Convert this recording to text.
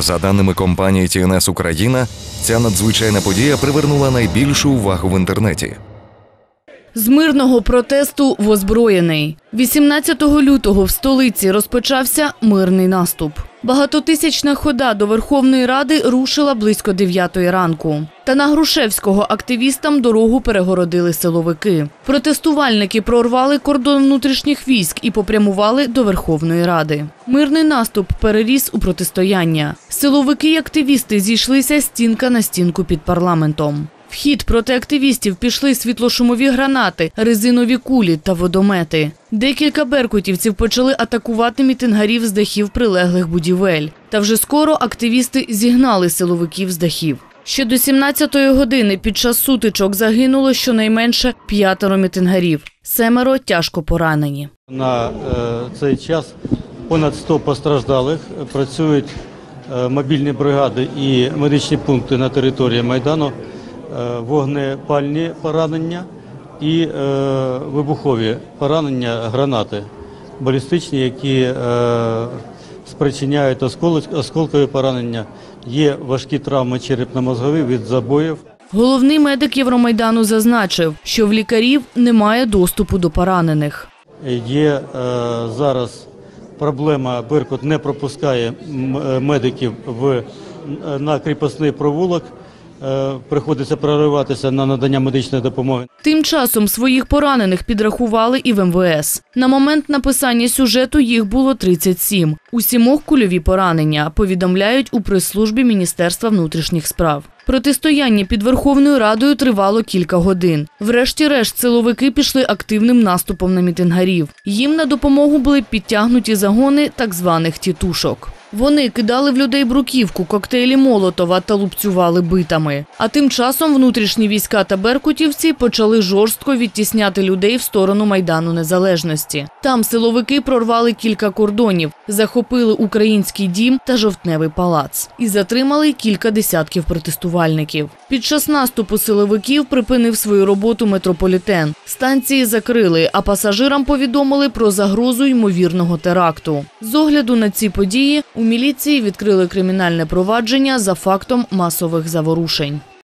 За даними компанії TNS Україна, ця надзвичайна подія привернула найбільшу увагу в інтернеті. З мирного протесту в озброєний. 18 лютого в столиці розпочався мирний наступ. Багатотисячна хода до Верховної Ради рушила близько 9 ранку. Та на Грушевського активістам дорогу перегородили силовики. Протестувальники прорвали кордон внутрішніх військ і попрямували до Верховної Ради. Мирний наступ переріс у протистояння. Силовики й активісти зійшлися стінка на стінку під парламентом. В хід проти активістів пішли світлошумові гранати, резинові кулі та водомети. Декілька беркутівців почали атакувати мітингарів з дахів прилеглих будівель. Та вже скоро активісти зігнали силовиків з дахів. Ще до 17-ї години під час сутичок загинуло щонайменше п'ятеро мітингарів. Семеро тяжко поранені. На е, цей час понад 100 постраждалих працюють е, мобільні бригади і медичні пункти на території Майдану, вогнепальні поранення і е, вибухові поранення гранати балістичні, які е, спричиняють осколок- осколкові поранення. Є важкі травми черепно-мозгові від забоїв. Головний медик Євромайдану зазначив, що в лікарів немає доступу до поранених. Є е, зараз проблема, Беркут не пропускає е, медиків в, е, на кріпосний провулок. Е, приходиться прориватися на надання медичної допомоги. Тим часом своїх поранених підрахували і в МВС. На момент написання сюжету їх було 37. У сімох кульові поранення, повідомляють у прес-службі Міністерства внутрішніх справ. Протистояння під Верховною Радою тривало кілька годин. Врешті-решт силовики пішли активним наступом на мітингарів. Їм на допомогу були підтягнуті загони так званих тітушок. Вони кидали в людей бруківку, коктейлі Молотова та лупцювали битами. А тим часом внутрішні війська та беркутівці почали жорстко відтісняти людей в сторону Майдану Незалежності. Там силовики прорвали кілька кордонів, захопили український дім та жовтневий палац і затримали кілька десятків протестувальників. Під час наступу силовиків припинив свою роботу метрополітен. Станції закрили, а пасажирам повідомили про загрозу ймовірного теракту. З огляду на ці події у міліції відкрили кримінальне провадження за фактом масових заворушень.